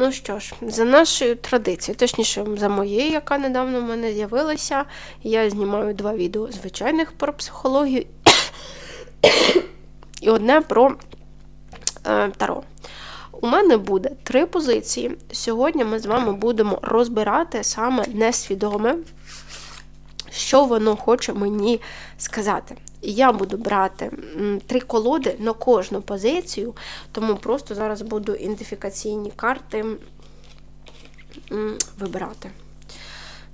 Ну що ж, за нашою традицією, точніше, за моєю, яка недавно в мене з'явилася, я знімаю два відео звичайних про психологію і одне про е, таро. У мене буде три позиції. Сьогодні ми з вами будемо розбирати саме несвідоме, що воно хоче мені сказати. І Я буду брати три колоди на кожну позицію, тому просто зараз буду ідентифікаційні карти вибирати.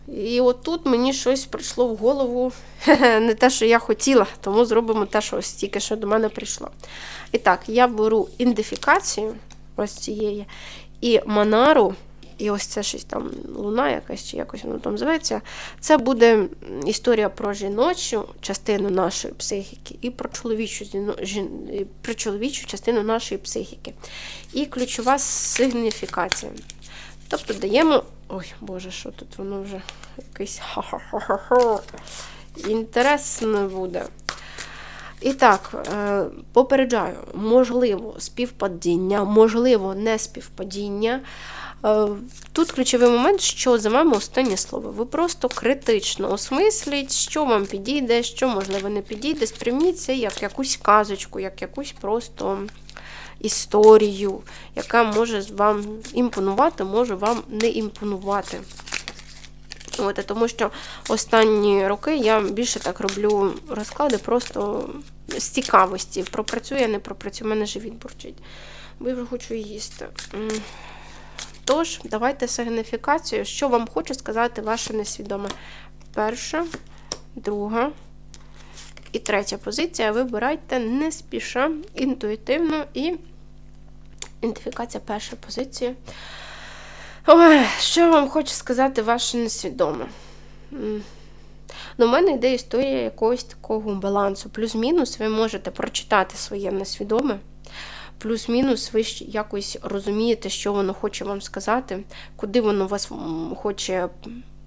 І от тут мені щось прийшло в голову, не те, що я хотіла, тому зробимо те, що ось тільки що до мене прийшло. І так, я беру ідентифікацію ось цієї, і Манару, і ось це щось там луна якась, чи якось воно там зветься. Це буде історія про жіночу частину нашої психіки і про чоловічу, про чоловічу частину нашої психіки. І ключова сигніфікація. Тобто даємо. Ой, Боже, що тут воно вже якийсь ха-ха-ха-ха. Інтересно буде. І так, е, попереджаю, можливо, співпадіння, можливо, не співпадіння. Е, Тут ключовий момент, що за вами останнє слово. Ви просто критично осмисліть, що вам підійде, що, можливо, не підійде. Сприйміть це як якусь казочку, як якусь просто історію, яка може вам імпонувати, може вам не імпонувати. От, тому що останні роки я більше так роблю розклади просто з цікавості. Пропрацює, не пропрацює, мене живіт бурчить. Бо я вже хочу їсти. Тож, давайте сигніфікацію, що вам хоче сказати ваше несвідоме. Перша, друга і третя позиція. Вибирайте не спіша, інтуїтивно і ідентифікація першої позиції. Ой, що вам хоче сказати ваше несвідоме? М. Ну, мене йде історія якогось такого балансу. Плюс-мінус ви можете прочитати своє несвідоме. Плюс-мінус, ви ж якось розумієте, що воно хоче вам сказати, куди воно вас хоче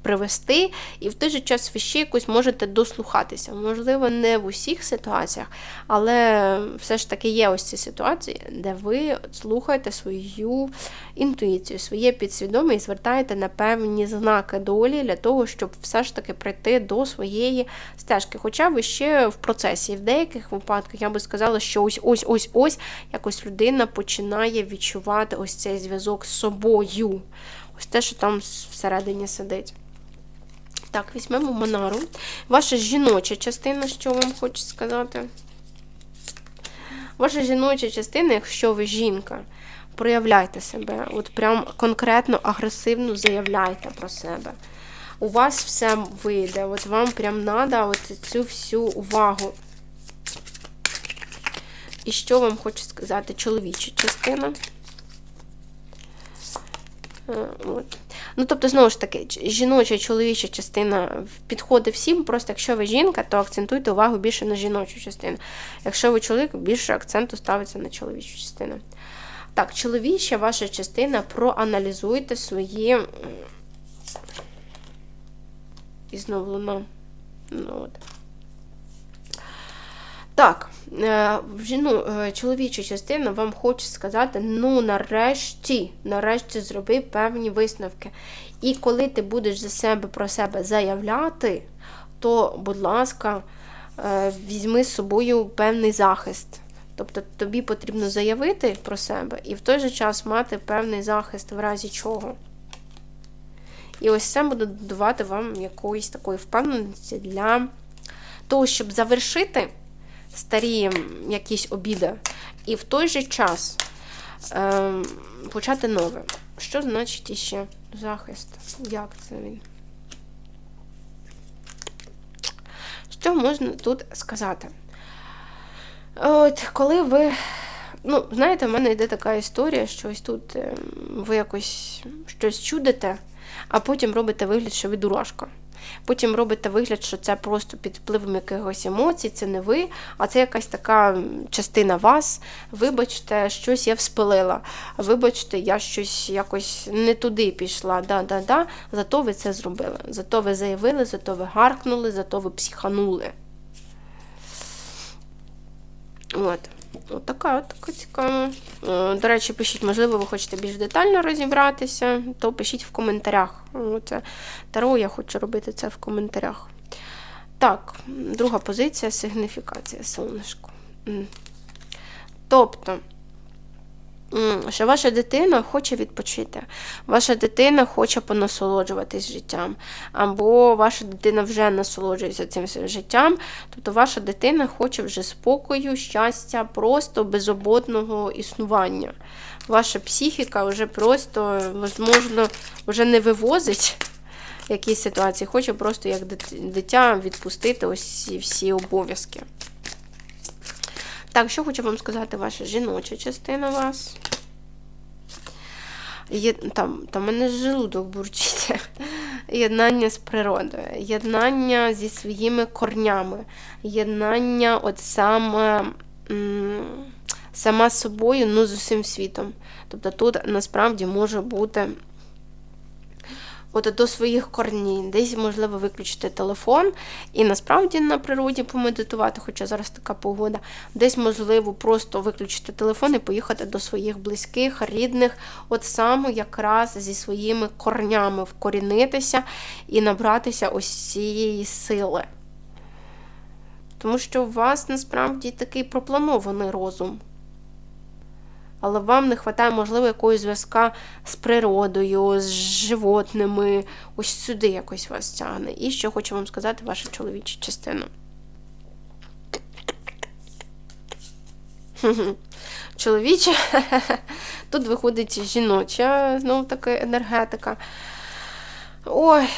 привести, і в той же час ви ще якось можете дослухатися. Можливо, не в усіх ситуаціях, але все ж таки є ось ці ситуації, де ви слухаєте свою інтуїцію, своє підсвідоме і звертаєте на певні знаки долі для того, щоб все ж таки прийти до своєї стежки. Хоча ви ще в процесі, в деяких випадках я би сказала, що ось ось ось ось якось людина починає відчувати ось цей зв'язок з собою. Ось те, що там всередині сидить. Так, візьмемо Монару. Ваша жіноча частина, що вам хочу сказати? Ваша жіноча частина, якщо ви жінка, проявляйте себе. От прям конкретно агресивно заявляйте про себе. У вас все вийде. От вам прям треба от цю всю увагу. І що вам хочу сказати? Чоловіча частина. Е, От. Ну, тобто, знову ж таки, жіноча, чоловіча частина підходить всім. Просто якщо ви жінка, то акцентуйте увагу більше на жіночу частину. Якщо ви чоловік, більше акценту ставиться на чоловічу частину. Так, чоловіча ваша частина, проаналізуйте свої. І знову луна. Ну, от. Так, е, жіну, е, чоловічу частину вам хочу сказати: ну, нарешті, нарешті зроби певні висновки. І коли ти будеш за себе про себе заявляти, то, будь ласка, е, візьми з собою певний захист. Тобто тобі потрібно заявити про себе і в той же час мати певний захист в разі чого. І ось це буде додавати вам якоїсь такої впевненості для того, щоб завершити старі якісь обіди, і в той же час е, почати нове. Що значить іще захист? Як це він? Що можна тут сказати? От, коли ви. Ну, знаєте, в мене йде така історія, що ось тут е, ви якось щось чудите, а потім робите вигляд, що ви дурашка. Потім робите вигляд, що це просто під впливом якихось емоцій, це не ви, а це якась така частина вас. Вибачте, щось я вспилила. Вибачте, я щось якось не туди пішла. Да-да-да. Зато ви це зробили. Зато ви заявили, зато ви гаркнули, зато ви психанули. От. Отака, отака цікава. Е, До речі, пишіть, можливо, ви хочете більш детально розібратися, то пишіть в коментарях. Це Таро, я хочу робити це в коментарях. Так, друга позиція сигніфікація сонечко. Тобто, що ваша дитина хоче відпочити, ваша дитина хоче понасолоджуватись життям, або ваша дитина вже насолоджується цим життям, тобто ваша дитина хоче вже спокою, щастя, просто безоботного існування. Ваша психіка вже просто, можливо, вже не вивозить якісь ситуації, хоче просто як дитя відпустити ось всі обов'язки. Так, що хочу вам сказати, ваша жіноча частина вас. Є, там, там мене желудок бурчить. Єднання з природою, єднання зі своїми корнями, єднання от саме сама собою, ну з усім світом. Тобто тут насправді може бути от до своїх корнів, десь можливо виключити телефон і насправді на природі помедитувати, хоча зараз така погода, десь можливо просто виключити телефон і поїхати до своїх близьких, рідних, от саме якраз зі своїми корнями вкорінитися і набратися ось цієї сили. Тому що у вас насправді такий пропланований розум але вам не вистачає, можливо, якогось зв'язка з природою, з животними. Ось сюди якось вас тягне. І що хочу вам сказати, ваша чоловіча частина. Чоловіча, тут виходить жіноча, знову таки енергетика. Ой,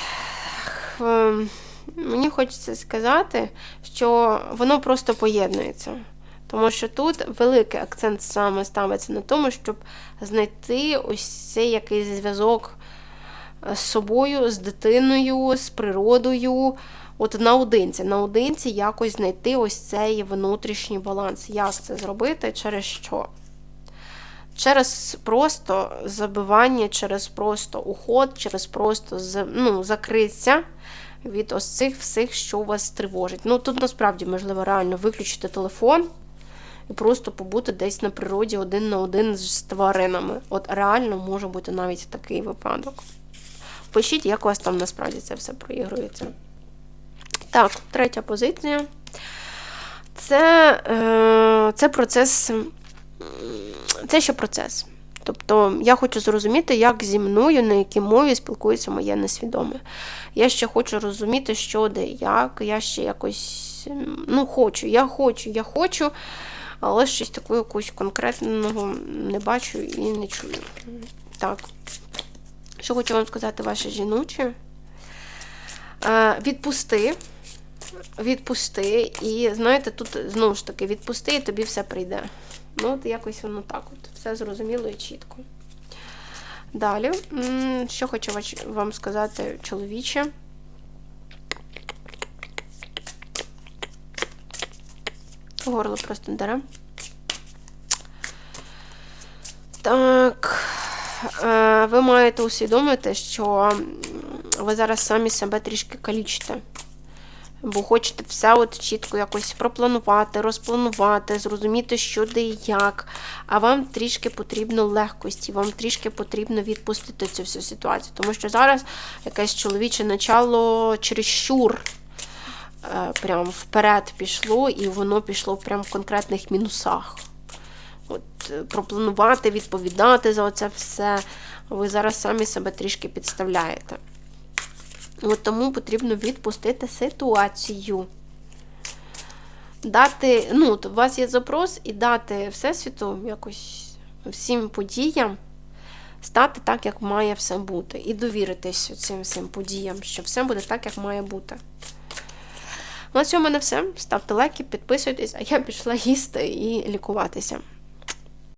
ем, мені хочеться сказати, що воно просто поєднується. Тому що тут великий акцент саме ставиться на тому, щоб знайти ось цей якийсь зв'язок е, з собою, з дитиною, з природою. От наодинці, наодинці якось знайти ось цей внутрішній баланс. Як це зробити? Через що? Через просто забивання, через просто уход, через просто ну, закриття від ось цих всіх, що вас тривожить. Ну, тут насправді можливо реально виключити телефон і просто побути десь на природі один на один з тваринами. От реально може бути навіть такий випадок. Пишіть, як у вас там насправді це все проігрується. Так, третя позиція. Це, е, це процес. Це ще процес. Тобто я хочу зрозуміти, як зі мною, на якій мові спілкується моє несвідоме. Я ще хочу розуміти, що де, як. Я ще якось ну, хочу, я хочу, я хочу але щось такого якогось конкретного не бачу і не чую. Так. Що хочу вам сказати, ваше жіноче? Відпусти. Відпусти. І, знаєте, тут знову ж таки відпусти, і тобі все прийде. Ну, от якось воно так. от, Все зрозуміло і чітко. Далі, що хочу вам сказати, чоловіче. Горло просто дере. Так, е, ви маєте усвідомити, що ви зараз самі себе трішки калічите. Бо хочете все от чітко якось пропланувати, розпланувати, зрозуміти, що де і як. А вам трішки потрібно легкості, вам трішки потрібно відпустити цю всю ситуацію. Тому що зараз якесь чоловіче начало чересчур прям вперед пішло, і воно пішло прям в конкретних мінусах. От, е, Пропланувати, відповідати за це все. Ви зараз самі себе трішки підставляєте. От Тому потрібно відпустити ситуацію. Дати, ну, у вас є запрос, і дати Всесвіту якось всім подіям стати так, як має все бути. І довіритись цим всім подіям, що все буде так, як має бути. На цьому не все. Ставте лайки, підписуйтесь, а я пішла їсти і лікуватися.